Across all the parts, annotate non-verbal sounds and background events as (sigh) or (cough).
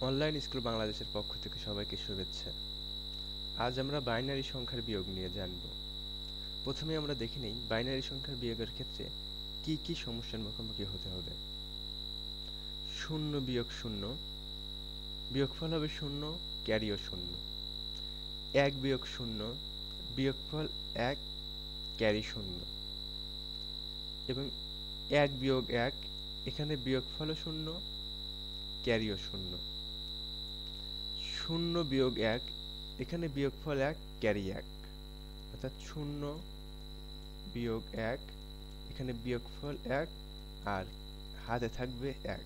Online school বাংলাদেশের পক্ষ থেকে সবাইকে শুভেচ্ছা। আজ আমরা বাইনারি সংখ্যার বিয়োগ নিয়ে জানব। প্রথমে আমরা দেখে নেই বাইনারি সংখ্যার বিয়োগের ক্ষেত্রে কি কি সমস্যার মুখোমুখি হতে হবে। শূন্য বিয়োগ শূন্য, বিয়োগফল হবে শূন্য ক্যারিও শূন্য। এক বিয়োগ শূন্য, বিয়োগফল এক ক্যারি শূন্য। এবং এক বিয়োগ এক, এখানে বিয়োগফলও শূন্য ক্যারিও শূন্য। শূন্য বিয়োগ এক, এখানে বিয়োগফল এক, ক্যারি এক। অর্থাৎ শূন্য বিয়োগ এক, এখানে বিয়োগফল এক, আর হাতে থাকবে এক।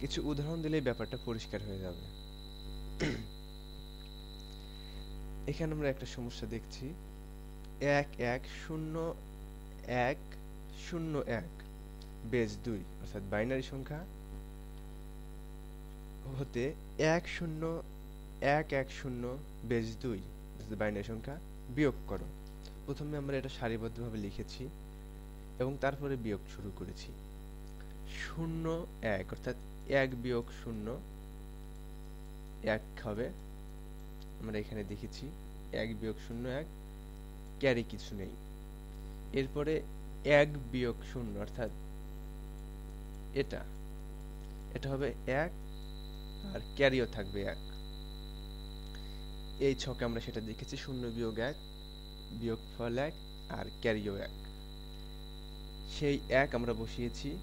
কিছু উদাহরণ দিলেই ব্যাপারটা পরিষ্কার হয়ে যাবে। (clears throat) এখানে আমরা একটা সমস্যা দেখছি। এক এক, শূন্য এক শূন্য, এক বেজ দুই, অর্থাৎ বাইনারি সংখ্যা হতে এক শূন্য, এক এক শূন্য বেজ দুই বাইনারি সংখ্যা, বিয়োগ করো। প্রথমে আমরা এটা সারিবদ্ধভাবে লিখেছি এবং তারপরে বিয়োগ শুরু করেছি। শূন্য এক, অর্থাৎ এক বিয়োগ শূন্য, এক হবে, আমরা এখানে দেখেছি, এক বিয়োগ শূন্য, এক, ক্যারি কিছু নেই। এরপরে এক বিয়োগ শূন্য, অর্থাৎ এটা এটা হবে এক আর ক্যারিও থাকবে এক। এই ছকে আমরা সেটা দেখেছি, শূন্য বিয়োগ এক, বিয়োগ ফল এক, আর ক্যারিও এক। সেই এক আমরা বসিয়েছি।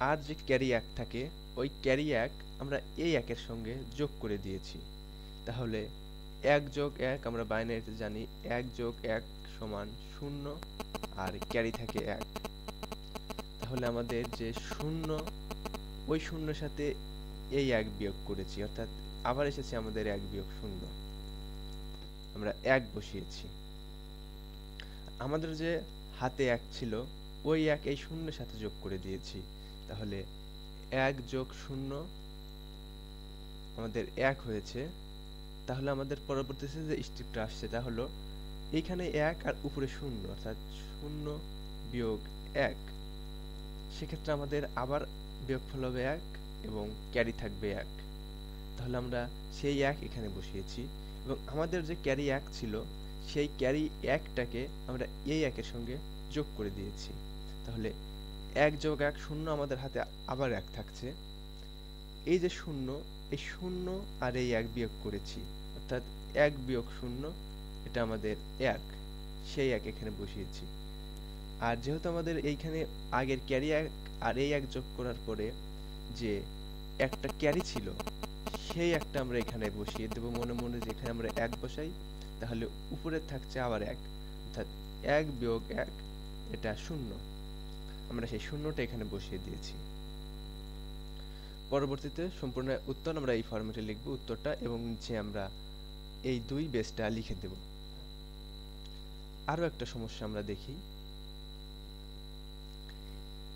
আর যে ক্যারি এক থাকে, ওই ক্যারি এক আমরা এই একের সঙ্গে যোগ করে দিয়েছি। তাহলে এক যোগ এক আমরা বাইনারিতে জানি, এক যোগ এক সমান শূন্য, আর ক্যারি থাকে এক। তাহলে আমাদের যে শূন্য, ওই শূন্যর সাথে এই এক বিয়োগ করেছি, অর্থাৎ আবার এসেছে আমাদের এক বিয়োগ শূন্য। আমরা এক বসিয়েছি। আমাদের যে হাতে এক ছিল, ওই এক এই শূন্যের সাথে যোগ করে দিয়েছি। তাহলে এক যোগ শূন্য আমাদের এক হয়েছে। তাহলে আমাদের পরবর্তীতে যে স্টেপটা আসছে তা হলো এইখানে এক আর উপরে শূন্য, অর্থাৎ শূন্য বিয়োগ এক। সেক্ষেত্রে আমাদের আবার বিয়োগফল হবে এক। এবং ক্যারি থাকবে এক। তাহলে আমরা সেই এক এখানে বসিয়েছি এবং আমাদের যে ক্যারি এক ছিল, সেই ক্যারি একটাকে আমরা এই একের সঙ্গে যোগ করে দিয়েছি। তাহলে এক যোগ এক শূন্য আমাদের হাতে আবার এক থাকছে। এই যে শূন্য, এই শূন্য আর এই এক বিয়োগ করেছি, অর্থাৎ এক বিয়োগ শূন্য, এটা আমাদের এক। সেই এক এখানে বসিয়েছি। আর যেহেতু আমাদের এইখানে আগের ক্যারি এক আর এই এক যোগ করার পরে যে একটা ক্যারি ছিল, সেই একটা আমরা এখানে বসিয়ে দেব মনে মনে যেখানে আমরা এক বসাই, তাহলে উপরে থাকছে আবার এক। অর্থাৎ এক বিয়োগ এক, এটা শূন্য। আমরা সেই শূন্যটা এখানে বসিয়ে দিয়েছি। পরবর্তীতে সম্পূর্ণ উত্তর আমরা এই ফরম্যাটে লিখব, উত্তরটা, এবং নিচে আমরা এই দুই বেসটা লিখে দেব। আরও একটা সমস্যা আমরা দেখি।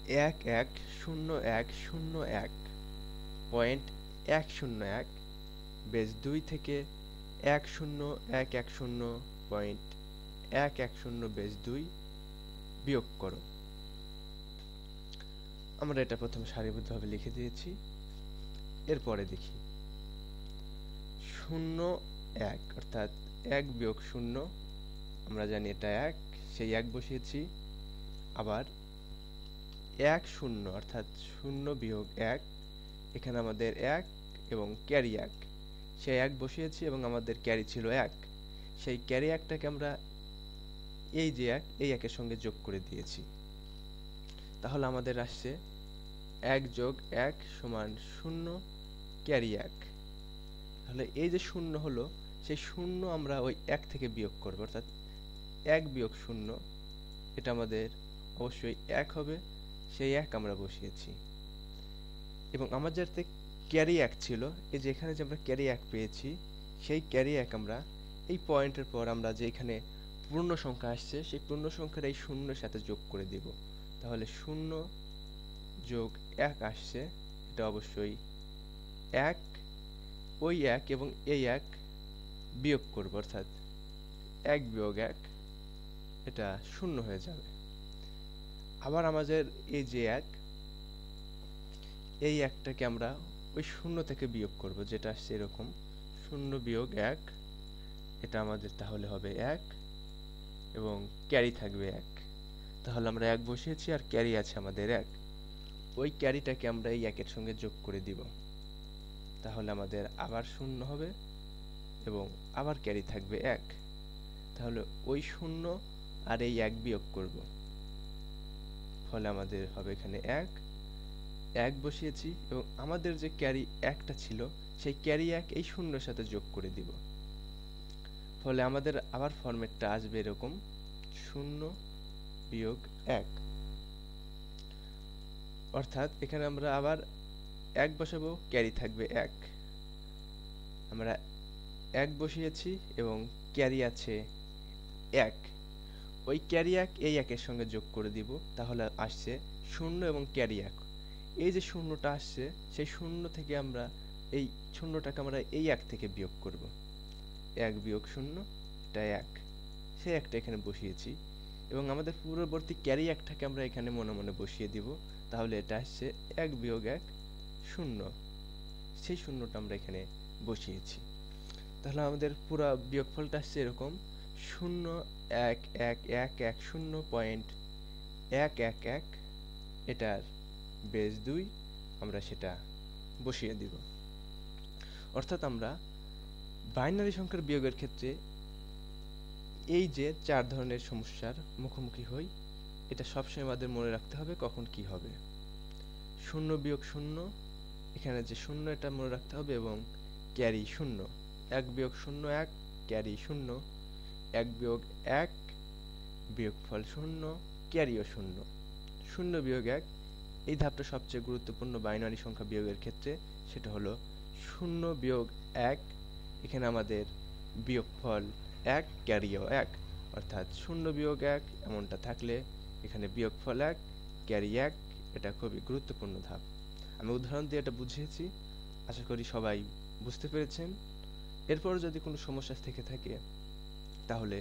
এক এক শূন্য এক শূন্য এক। পয়েন্ট এক শূন্য এক, বেস দুই থেকে এক শূন্য এক এক শূন্য, পয়েন্ট এক এক শূন্য, বেস দুই বিয়োগ করো। আমরা এটা প্রথমে সারিবদ্ধভাবে লিখে দিয়েছি। এরপরে দেখি। শূন্য এক, অর্থাৎ এক বিয়োগ শূন্য, আমরা জানি এটা এক, সেই এক বসিয়েছি। আবার এক শূন্য অর্থাৎ শূন্য বিয়োগ এক, এখানে আমাদের এক এবং ক্যারি এক। সেই এক বসিয়েছি এবং আমাদের ক্যারি ছিল এক। সেই ক্যারি একটাকে আমরা এই যে এক, এই একের সঙ্গে যোগ করে দিয়েছি। তাহলে আমাদের আসছে এক যোগ এক সমান শূন্য ক্যারি এক। তাহলে এই যে শূন্য হলো, সেই শূন্য আমরা ওই এক থেকে বিয়োগ করব, অর্থাৎ এক বিয়োগ শূন্য, এটা আমাদের অবশ্যই এক হবে। সেই এক আমরা বসিয়েছি। এবং আমার যাতে ক্যারি এক ছিল, এই যে এখানে যে আমরা ক্যারি এক পেয়েছি, সেই ক্যারি এক আমরা, এই পয়েন্টের পর আমরা যে এখানে পূর্ণ সংখ্যা আসছে, সেই পূর্ণ সংখ্যার এই শূন্যের সাথে যোগ করে দেব। তাহলে শূন্য যোগ এক আসছে, এটা অবশ্যই এক। ওই এক এবং এই এক বিয়োগ করব, অর্থাৎ এক বিয়োগ এক, এটা শূন্য হয়ে যাবে। আবার আমাদের এই যে এক, এই একটাকে আমরা ওই শূন্য থেকে বিয়োগ করব, যেটা আসছে এরকম। শূন্য বিয়োগ এক, এটা আমাদের তাহলে হবে এক এবং ক্যারি থাকবে এক। তাহলে আমরা এক বসিয়েছি আর ক্যারি আছে আমাদের এক। ওই ক্যারিটাকে আমরা এই একের সঙ্গে যোগ করে দিব। তাহলে আমাদের আবার শূন্য হবে এবং আবার ক্যারি থাকবে এক। তাহলে ওই শূন্য আর এই এক বিয়োগ করব। ফলে আমাদের হবে এখানে এক। এক বসিয়েছি এবং আমাদের যে ক্যারি একটা ছিল, সেই ক্যারি এক এই শূন্যর সাথে যোগ করে দিব। ফলে আমাদের আবার ফরম্যাটটা আসবে এরকম শূন্য বিয়োগ এক। অর্থাৎ এখানে আমরা আবার এক বসাবো, ক্যারি থাকবে এক। আমরা এক বসিয়েছি এবং ক্যারি আছে এক। ওই ক্যারি এক এই একের সঙ্গে যোগ করে দিব, তাহলে আসছে শূন্য এবং ক্যারি এক। এই যে শূন্যটা আসছে, সেই শূন্য থেকে আমরা এই শূন্যটাকে আমরা এই এক থেকে বিয়োগ করব। এক বিয়োগ শূন্য, এটা এক। সেই একটা এখানে বসিয়েছি। এবং আমাদের পূর্ববর্তী ক্যারি একটাকে আমরা এখানে মনে মনে বসিয়ে দিব, তাহলে এটা আসছে এক বিয়োগ এক শূন্য। সেই শূন্যটা আমরা এখানে বসিয়েছি। তাহলে আমাদের পুরো বিয়োগফলটা আসছে এরকম, শূন্য এক এক এক এক শূন্য পয়েন্ট এক এক এক এটার বেস দুই, আমরা সেটা বসিয়ে দিব। অর্থাৎ আমরা বাইনারি সংখ্যার বিয়োগের ক্ষেত্রে এই যে চার ধরনের সমস্যার মুখোমুখি হই, এটা সবসময় আমাদের মনে রাখতে হবে কখন কি হবে। শূন্য বিয়োগ শূন্য, এখানে যে শূন্য এটা মনে রাখতে হবে এবং ক্যারি শূন্য। এক বিয়োগ শূন্য এক ক্যারি শূন্য। এক বিয়োগ এক বিয়োগ ফল শূন্য, ক্যারিও শূন্য। শূন্য বিয়োগ এক, এই ধাপটা সবচেয়ে গুরুত্বপূর্ণ বাইনারি সংখ্যা বিয়োগের ক্ষেত্রে, সেটা হলো শূন্য বিয়োগ এক, এখানে আমাদের বিয়োগফল এক, ক্যারিও এক। অর্থাৎ শূন্য বিয়োগ এক এমনটা থাকলে এখানে বিয়োগফল এক, ক্যারি এক, এটা খুবই গুরুত্বপূর্ণ ধাপ। আমি উদাহরণ দিয়ে এটা বুঝিয়েছি, আশা করি সবাই বুঝতে পেরেছেন। এরপর যদি কোনো সমস্যা থেকে থাকে তাহলে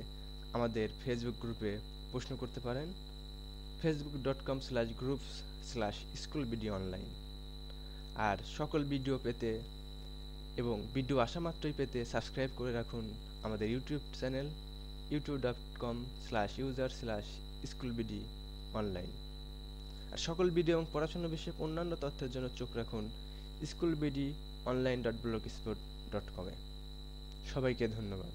আমাদের ফেসবুক গ্রুপে প্রশ্ন করতে পারেন। Facebook dot com slash group slash school video online আর সকল ভিডিও পেতে এবং ভিডিও আসা মাত্রই পেতে সাবস্ক্রাইব করে রাখুন আমাদের YouTube channel YouTube dot com slash user slash school BD online আর সকল ভিডিও এবং পড়াশোনা বিষয়ক অন্যান্য তথ্যের জন্য চোখ রাখুন school BD online dot blog spot dot কমে সবাইকে ধন্যবাদ।